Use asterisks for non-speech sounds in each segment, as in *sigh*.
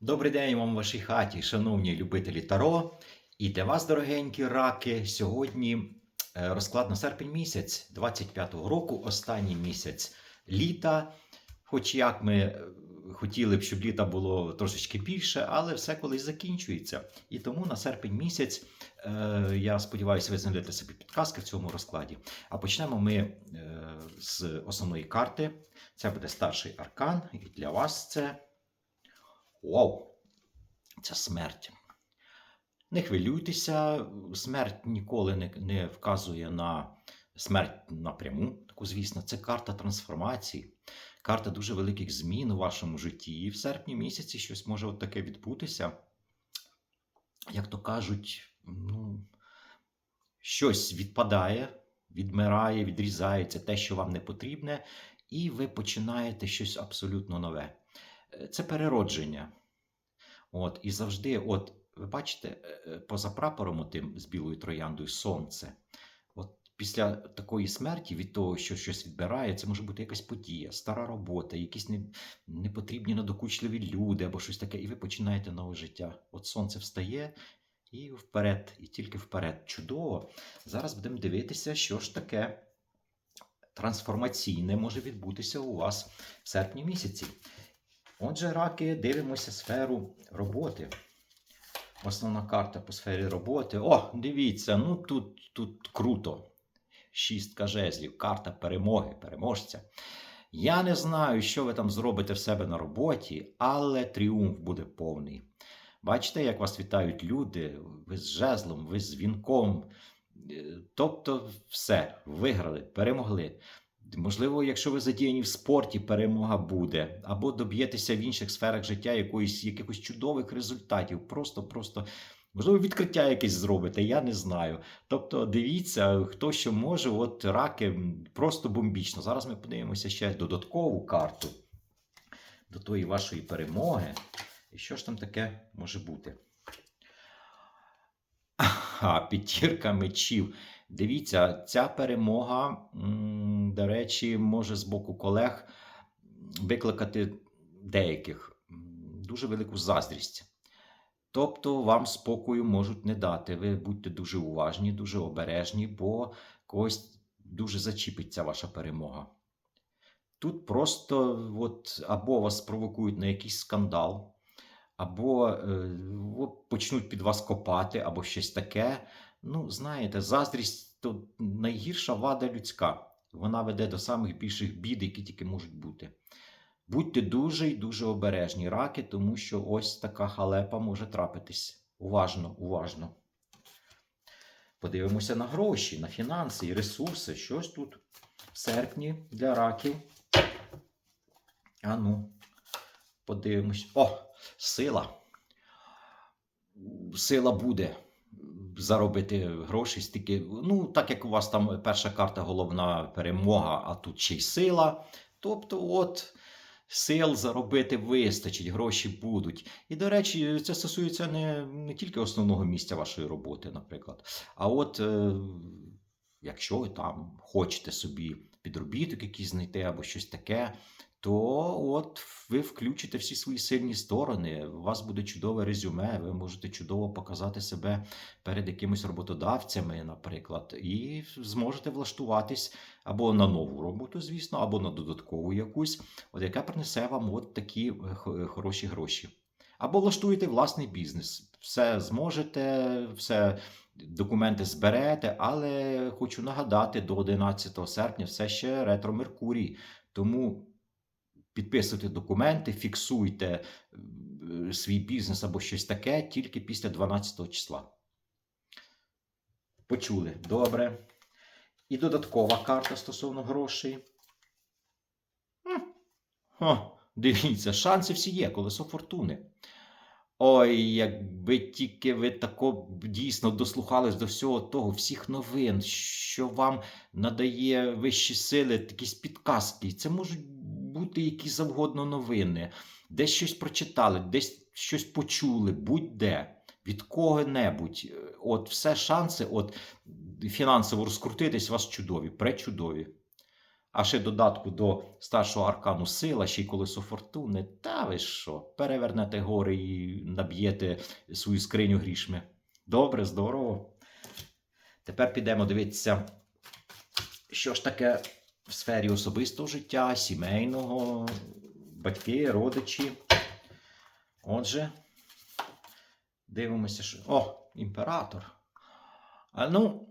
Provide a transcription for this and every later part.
Добрий день вам в вашій хаті, шановні любителі Таро. І для вас, дорогенькі раки, сьогодні е, розклад на серпень місяць 25-го року, останній місяць літа. Хоч як ми е, хотіли б, щоб літа було трошечки більше, але все колись закінчується. І тому на серпень місяць е, я сподіваюся, ви знайдете собі підказки в цьому розкладі. А почнемо ми з основної карти. Це буде старший аркан, і для вас це. Вау! Це смерть. Не хвилюйтеся, смерть ніколи не, не вказує на смерть напряму. Таку, звісно, це карта трансформації, карта дуже великих змін у вашому житті. І в серпні місяці щось може от таке відбутися. Як то кажуть, ну, щось відпадає, відмирає, відрізається те, що вам не потрібне, і ви починаєте щось абсолютно нове. Це переродження. От, і завжди, от, ви бачите, е, е, поза прапором тим з білою трояндою сонце. От після такої смерті, від того, що щось відбирає, це може бути якась подія, стара робота, якісь не, непотрібні надокучливі люди або щось таке, і ви починаєте нове життя. От сонце встає і вперед, і тільки вперед. Чудово. Зараз будемо дивитися, що ж таке трансформаційне може відбутися у вас в серпні місяці. Отже, раки, дивимося сферу роботи. Основна карта по сфері роботи. О, дивіться, ну тут, тут круто. Шістка жезлів, карта перемоги, переможця. Я не знаю, що ви там зробите в себе на роботі, але тріумф буде повний. Бачите, як вас вітають люди, ви з жезлом, ви з вінком. Е, Тобто, все, виграли, перемогли. Можливо, якщо ви задіяні в спорті, перемога буде, або доб'єтеся в інших сферах життя якоїсь, якихось чудових результатів. Просто, просто, можливо, відкриття якесь зробите, я не знаю. Тобто, дивіться, хто що може, от раки просто бомбічно. Зараз ми подивимося ще додаткову карту до тої вашої перемоги. І що ж там таке може бути? Ага, п'ятірка мечів. Дивіться, ця перемога, до речі, може з боку колег викликати деяких дуже велику заздрість. Тобто вам спокою можуть не дати. Ви будьте дуже уважні, дуже обережні, бо когось дуже зачіпить ця ваша перемога. Тут просто от, або вас спровокують на якийсь скандал, або е, почнуть під вас копати, або щось таке. Ну, знаєте, заздрість то найгірша вада людська. Вона веде до самих більших бід, які тільки можуть бути. Будьте дуже і дуже обережні, раки, тому що ось така халепа може трапитись. Уважно, уважно. Подивимося на гроші, на фінанси і ресурси. Що ж тут в серпні для раків? А ну, подивимось. О, сила. Сила буде заробити гроші стільки. Ну, так як у вас там перша карта головна перемога, а тут ще й сила. Тобто, от сил заробити вистачить, гроші будуть. І, до речі, це стосується не, не тільки основного місця вашої роботи, наприклад. А от е, якщо ви там хочете собі підробіток якийсь знайти або щось таке, то от ви включите всі свої сильні сторони. У вас буде чудове резюме, ви можете чудово показати себе перед якимись роботодавцями, наприклад, і зможете влаштуватись або на нову роботу, звісно, або на додаткову якусь, от яка принесе вам от такі е, хороші гроші. Або влаштуєте власний бізнес. Все зможете, все документи зберете, але хочу нагадати, до 11 серпня все ще ретро Меркурій. Тому підписуйте документи, фіксуйте е, свій бізнес або щось таке тільки після 12 числа. Почули? Добре. І додаткова карта стосовно грошей. М. О, дивіться, шанси всі є, колесо фортуни. Ой, якби тільки ви тако дійсно дослухались до всього того, всіх новин, що вам надає вищі сили, якісь підказки. Це можуть бути які завгодно новини, десь щось прочитали, десь щось почули, будь-де, від кого-небудь. Е, От все шанси, от фінансово розкрутитись у вас чудові, пречудові. А ще додатку до старшого аркану сила, ще й колесо фортуни. Та ви що, перевернете гори і наб'єте свою скриню грішми. Добре, здорово. Тепер підемо дивитися, що ж таке в сфері особистого життя, сімейного, батьки, родичі. Отже, дивимося, що. О, імператор. А, ну,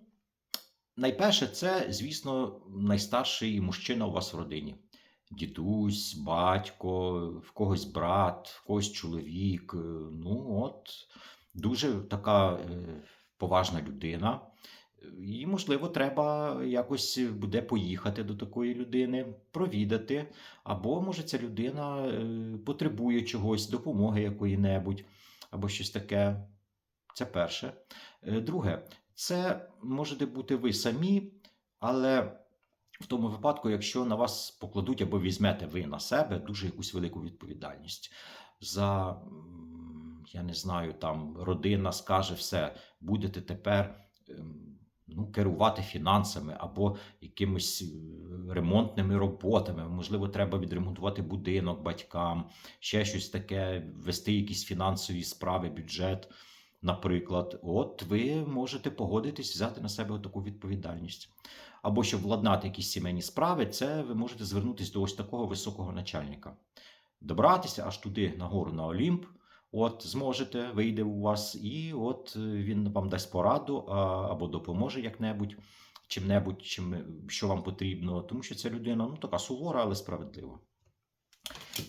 найперше, це, звісно, найстарший мужчина у вас в родині. Дідусь, батько, в когось брат, в когось чоловік. е, Ну, от, дуже така е, поважна людина. І, можливо, треба якось буде поїхати до такої людини, провідати. Або, може, ця людина е, потребує чогось, допомоги якої-небудь, або щось таке. Це перше. Друге, це можете бути ви самі, але в тому випадку, якщо на вас покладуть або візьмете ви на себе дуже якусь велику відповідальність. За, я не знаю, там родина скаже все, будете тепер ем, ну, керувати фінансами або якимись е, ремонтними роботами. Можливо, треба відремонтувати будинок батькам, ще щось таке, вести якісь фінансові справи, бюджет. Наприклад, от ви можете погодитись взяти на себе таку відповідальність. Або щоб владнати якісь сімейні справи, це ви можете звернутися до ось такого високого начальника. Добратися аж туди, нагору на Олімп, от зможете, вийде у вас, і от е, він вам дасть пораду або допоможе як-небудь, чим-небудь, чим, що вам потрібно, тому що ця людина ну, така сувора, але справедлива.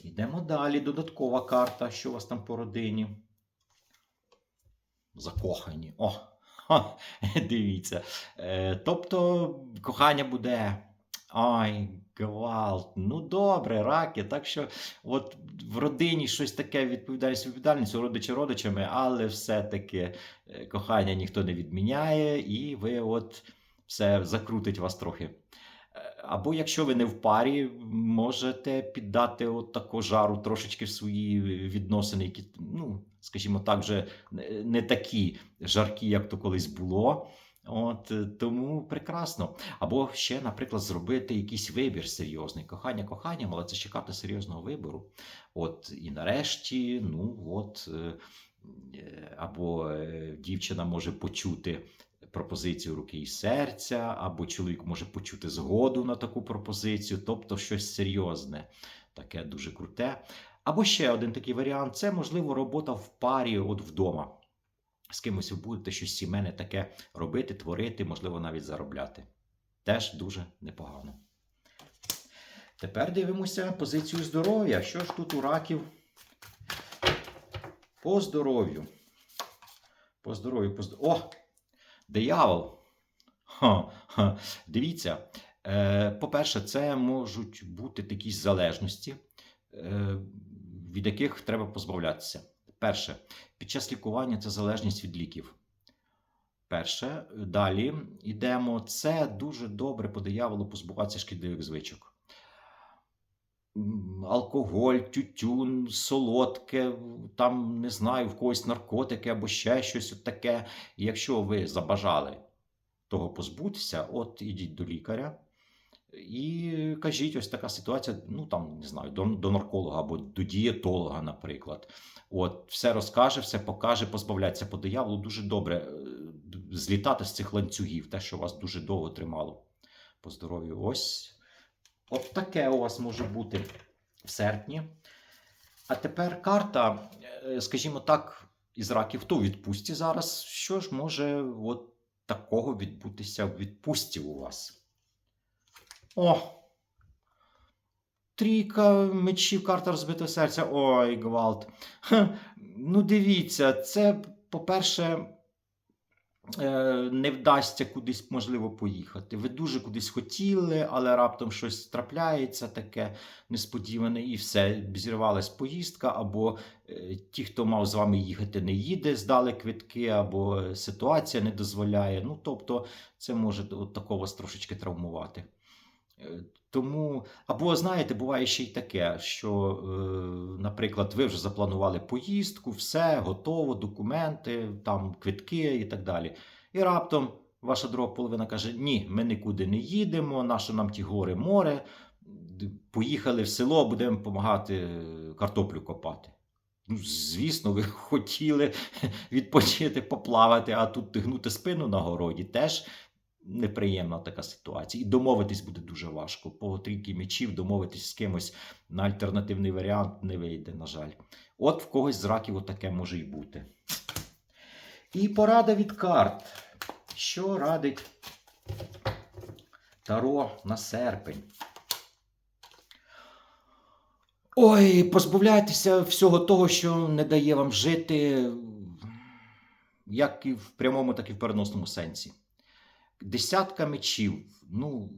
Йдемо далі. Додаткова карта, що у вас там по родині. Закохані. О, ха, *laughs* дивіться. Е, тобто, кохання буде. Ай, гвалт. Ну добре, раки. Так що, от в родині щось таке відповідальність відповідальність, родичі родичами, але все-таки е, кохання ніхто не відміняє, і ви от все закрутить вас трохи. Або якщо ви не в парі, можете піддати от таку жару трошечки в свої відносини, які, ну, скажімо так, вже не- такі жаркі, як то колись було. От е, тому прекрасно. Або ще, наприклад, зробити якийсь вибір серйозний. Кохання коханням, але це ще карта серйозного вибору. От і нарешті, ну от е, е, або дівчина може почути пропозицію руки і серця, або чоловік може почути згоду на таку пропозицію, тобто щось серйозне, таке дуже круте. Або ще один такий варіант це можливо робота в парі, от вдома. З кимось ви будете щось сімейне таке робити, творити, можливо, навіть заробляти. Теж дуже непогано. Тепер дивимося позицію здоров'я. Що ж тут у раків? По здоров'ю. По здоров'ю, по здоров'ю. О! Диявол! Ха, ха. Дивіться. Е, По-перше, це можуть бути такі залежності, е, від яких треба позбавлятися. Перше, під час лікування це залежність від ліків. Перше, далі йдемо. Це дуже добре по дияволу позбуватися шкідливих звичок. Алкоголь, тютюн, солодке, там не знаю, в когось наркотики або ще щось таке. І якщо ви забажали того позбутися, от ідіть до лікаря і кажіть, ось така ситуація, ну там не знаю, до, до нарколога або до дієтолога, наприклад. От, все розкаже, все покаже, позбавляться по дияволу. Дуже добре е, злітати з цих ланцюгів, те, що вас дуже довго тримало по здоров'ю. Ось от таке у вас може бути в серпні. А тепер карта, е, скажімо так, із раків хто у відпустці зараз. Що ж може от такого відбутися в відпустці у вас? О! Трійка мечів, карта розбитого серця. Ой, гвалт. Ха, ну, дивіться, це, по-перше, не вдасться кудись, можливо, поїхати. Ви дуже кудись хотіли, але раптом щось трапляється таке несподіване, і все, зірвалась поїздка, або е, ті, хто мав з вами їхати, не їде, здали квитки, або ситуація не дозволяє. Ну, тобто, це може от такого трошечки травмувати. Е, Тому, або знаєте, буває ще й таке, що, е, наприклад, ви вже запланували поїздку, все готово, документи, там квитки і так далі. І раптом Ваша друга половина каже: Ні, ми нікуди не їдемо, наше нам ті гори море. Поїхали в село, будемо допомагати е, картоплю копати. Ну, звісно, ви *laughs* хотіли відпочити, поплавати, а тут гнути спину на городі теж неприємна така ситуація. І домовитись буде дуже важко. По трійки мечів домовитись з кимось на альтернативний варіант не вийде, на жаль. От в когось з раків отаке може й бути. І порада від карт. Що радить Таро на серпень? Ой, позбавляйтеся всього того, що не дає вам жити, як і в прямому, так і в переносному сенсі. Десятка мечів. Ну,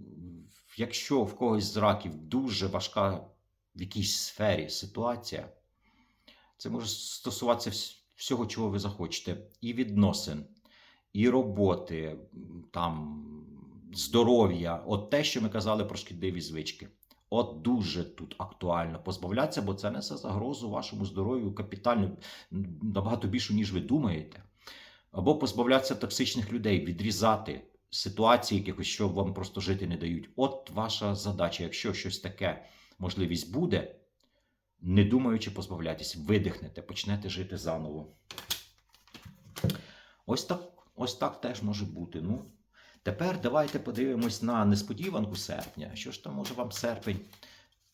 якщо в когось з раків дуже важка в якійсь сфері ситуація, це може стосуватися всього, чого ви захочете. І відносин, і роботи, там, здоров'я, от те, що ми казали про шкідливі звички. От дуже тут актуально позбавлятися, бо це несе загрозу вашому здоров'ю капітально набагато більшу, ніж ви думаєте. Або позбавлятися токсичних людей, відрізати ситуації, якихось, що вам просто жити не дають. От ваша задача. Якщо щось таке можливість буде, не думаючи позбавлятись, видихнете, почнете жити заново. Ось так, ось так теж може бути. Ну, тепер давайте подивимось на несподіванку серпня. Що ж там може вам серпень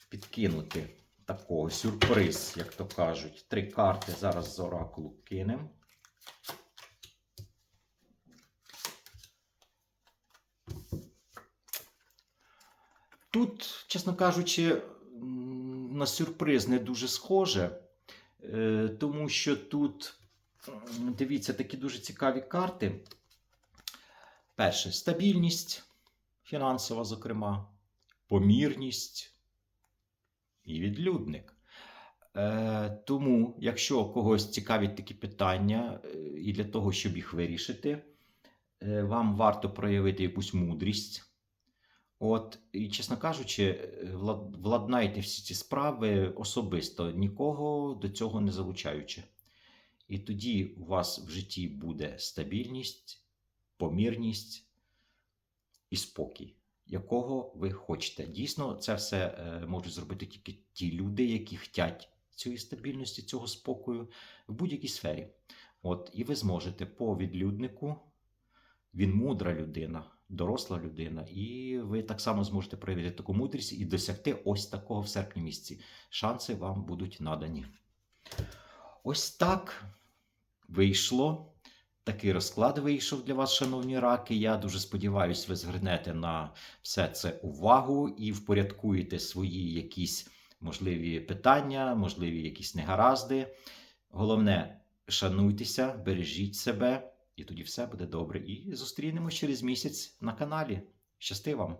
підкинути? Такого сюрприз, як то кажуть. Три карти зараз з оракулу кинемо. Тут, чесно кажучи, на сюрприз не дуже схоже, е, тому що тут, дивіться, такі дуже цікаві карти. Перше, стабільність фінансова, зокрема, помірність і відлюдник. Е, Тому, якщо когось цікавить такі питання, е, і для того, щоб їх вирішити, вам варто проявити якусь мудрість. От, і, чесно кажучи, е, влад- владнайте всі ці справи особисто, нікого до цього не залучаючи. І тоді у вас в житті буде стабільність, помірність і спокій, якого ви хочете. Дійсно, це все е, можуть зробити тільки ті люди, які хочуть цієї стабільності, цього спокою в будь-якій сфері. От, і ви зможете по відлюднику, він мудра людина, доросла людина, і ви так само зможете проявити таку мудрість і досягти ось такого в серпні місяці. Шанси вам будуть надані. Ось так вийшло. Такий розклад вийшов для вас, шановні раки. Я дуже сподіваюся, ви звернете на все це увагу і впорядкуєте свої якісь можливі питання, можливі якісь негаразди. Головне, шануйтеся, бережіть себе, і тоді все буде добре. І зустрінемось через місяць на каналі. Щасти вам!